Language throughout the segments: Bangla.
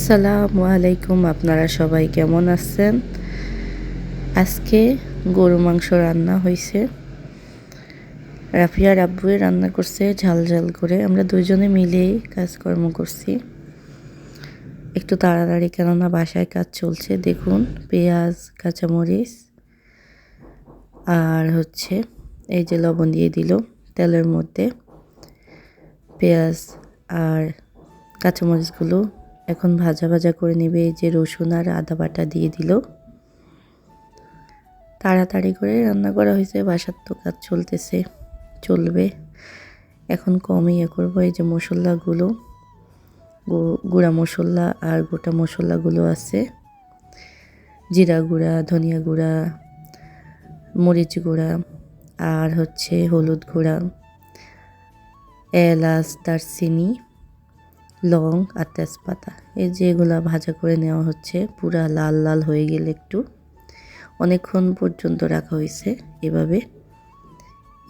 আসসালামু আলাইকুম, আপনারা সবাই কেমন আছেন? আজকে গরু মাংস রান্না হয়েছে রাফিয়ার আব্বুয়ে রান্না করছে ঝাল ঝাল করে। আমরা দুজনে মিলেই কাজকর্ম করছি। একটু তাড়াতাড়ি, কেননা বাসায় কাজ চলছে। দেখুন, পেঁয়াজ, কাঁচামরিচ, আর হচ্ছে এই যে লবণ দিয়ে দিল তেলের মধ্যে। পেঁয়াজ আর কাঁচামরিচগুলো এখন ভাজা ভাজা করে নেবে যে রসুন আর আদা বাটা দিয়ে দিল। তাড়াতাড়ি করে রান্না করা হয়েছে, বাসার তো কাজ চলতেছে, চলবে। এখন কমই ইয়ে করব, এই যে মশলাগুলো গুঁড়া মশলা আর গোটা মশলাগুলো আছে। জিরা গুঁড়া, ধনিয়া গুঁড়া, মরিচ গুঁড়া আর হচ্ছে হলুদ গুঁড়া, এলাচ, দারচিনি লং আর তেজপাতা। এই যে এগুলা ভাজা করে নেওয়া হচ্ছে, পুরা লাল লাল হয়ে গেলে একটু। অনেকক্ষণ পর্যন্ত রাখা হয়েছে। এভাবে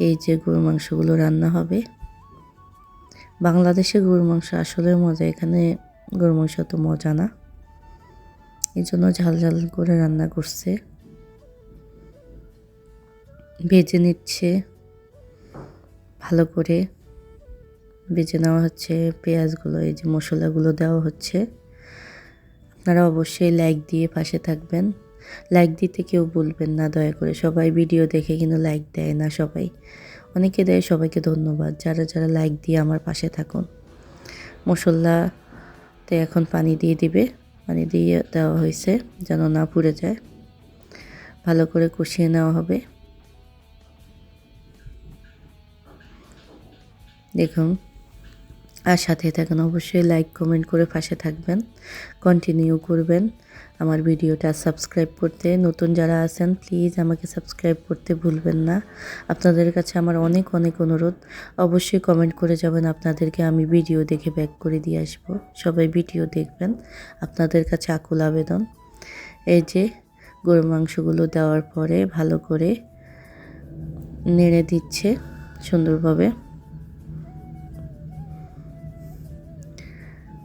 এই যে গরুর মাংসগুলো রান্না হবে। বাংলাদেশে গরুর মাংস আসলে মজা, এখানে গরুর মাংস তো মজা না। এই জন্য ঝাল ঝাল করে রান্না করছে। ভেজে নিচ্ছে। ভালো করে বেজে নেওয়া হচ্ছে, পেঁয়াজগুলো, এই যে মশলাগুলো দেওয়া হচ্ছে। আপনারা অবশ্যই লাইক দিয়ে পাশে থাকবেন। লাইক দিতে কেউ বলবেন না, দয়া করে। সবাই ভিডিও দেখে কিন্তু লাইক দেয় না সবাই। অনেকে দেয়, সবাইকে ধন্যবাদ। যারা যারা লাইক দিয়ে আমার পাশে থাকুন। মশলাতে এখন পানি দিয়ে দিবে। পানি দিয়ে দেওয়া হয়েছে, যেন না পুড়ে যায়। ভালো করে কষিয়ে নেওয়া হবে। দেখুন আর সাথে থাকেন অবশ্যই লাইক কমেন্ট করে পাশে থাকবেন। কন্টিনিউ করবেন। আমার ভিডিওটা সাবস্ক্রাইব করতে। নতুন যারা আছেন প্লিজ আমাকে সাবস্ক্রাইব করতে ভুলবেন না। আপনাদের কাছে আমার অনেক অনেক অনুরোধ। অবশ্যই কমেন্ট করে যাবেন। আপনাদেরকে আমি ভিডিও দেখে ব্যাক করে দিয়ে আসব। সবাই ভিডিও দেখবেন। আপনাদের কাছে আকুল আবেদন। এই যে, গরুর মাংসগুলো দেওয়ার পরে ভালো করে নেড়ে দিচ্ছে সুন্দরভাবে।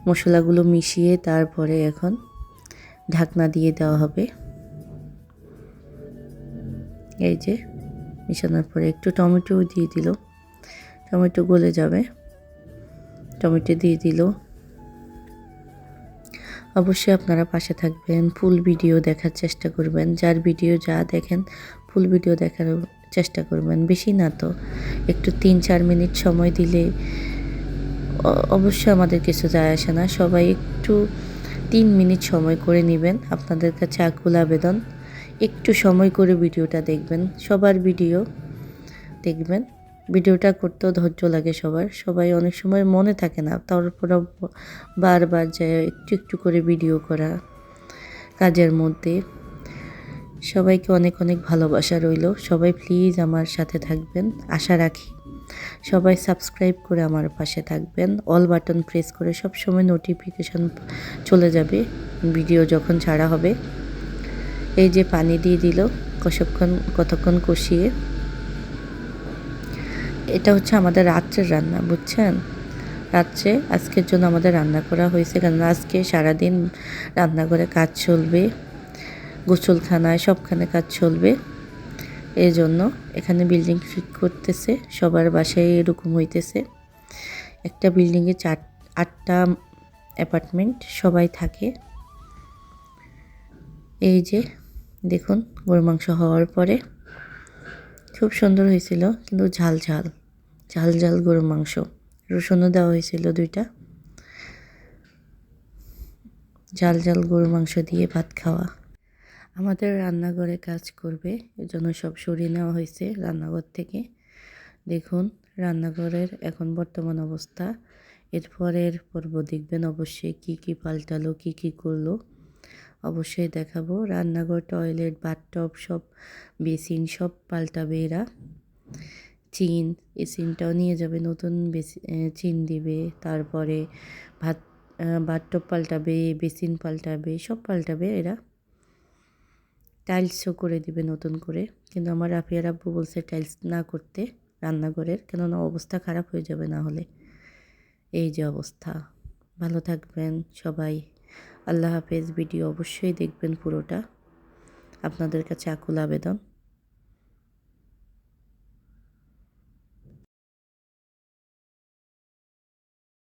মশলাগুলো মিশিয়ে তারপরে এখন ঢাকনা দিয়ে দেওয়া হবে। এই যে মিশানোর পরে একটু টমেটো দিয়ে দিল। টমেটো গলে যাবে। টমেটো দিয়ে দিল। অবশ্যই আপনারা পাশে থাকবেন, ফুল ভিডিও দেখার চেষ্টা করবেন। যার ভিডিও যা দেখেন, ফুল ভিডিও দেখার চেষ্টা করবেন। বেশি না তো, একটু তিন চার মিনিট সময় দিলে অবশ্যই আমাদের কিছু যায় আসে না। সবাই একটু তিন মিনিট সময় করে নেবেন আপনাদের কাছে আকুল আবেদন। একটু সময় করে ভিডিওটা দেখবেন, সবার ভিডিও দেখবেন। ভিডিওটা করতেও ধৈর্য লাগে সবার। সবাই অনেক সময় মনে থাকে না, তারপর বারবার যায় একটু একটু করে ভিডিও করা কাজের মধ্যে। সবাইকে অনেক অনেক ভালোবাসা রইল। সবাই প্লিজ আমার সাথে থাকবেন। আশা রাখি সবাই সাবস্ক্রাইব করে আমার পাশে থাকবেন। অল বাটন প্রেস করে সব সময় নোটিফিকেশন চলে যাবে, ভিডিও যখন ছাড়া হবে। এই যে পানি দিয়ে দিল কতক্ষণ কতক্ষণ কষিয়ে। এটা হচ্ছে আমাদের রাত্রের রান্না, বুঝছেন? রাত্রে আজকের জন্য আমাদের রান্না করা হয়েছে কারণ আজকে সারাদিন রান্না করে কাজ চলবে, গোসলখানায় সবখানে কাজ চলবে। এই জন্য এখানে বিল্ডিং ঠিক করতেছে, সবার বাসায় এরকম হইতেছে। একটা বিল্ডিংয়ে চার, আটটা অ্যাপার্টমেন্ট সবাই থাকে। এই যে, দেখুন গরু মাংস হওয়ার পরে খুব সুন্দর হয়েছিল, কিন্তু ঝাল ঝাল ঝাল ঝাল গরু মাংস। রসুনও দেওয়া হয়েছিল দুইটা। ঝাল ঝাল গরু মাংস দিয়ে ভাত খাওয়া। আমাদের রান্নাঘরে কাজ করবে, এজন্য সব সরিয়ে নেওয়া হয়েছে রান্নাঘর থেকে। দেখুন, রান্নাঘরের এখন বর্তমান অবস্থা। এরপরের পর্ব দেখবেন অবশ্যই কি কি পাল্টালো, কি কি করল। অবশ্যই দেখাবো। রান্নাঘর, টয়লেট, বাথটব, সব বেসিন সব পাল্টাবে এরা। চিন এই চিনটাও নিয়ে যাবে, নতুন চিন দিবে। তারপরে ভাত বাথটব পাল্টাবে, বেসিন পাল্টাবে, সব পাল্টাবে এরা। টাইলসও করে দিবে নতুন করে। কিন্তু আমার রাফিয়ার আব্বু বলছে টাইলস না করতে রান্নাঘরের, কেননা অবস্থা খারাপ হয়ে যাবে না হলে। এই যে অবস্থা। ভালো থাকবেন সবাই। আল্লাহ হাফেজ। ভিডিও অবশ্যই দেখবেন পুরোটা। আপনাদের কাছে আকুল আবেদন।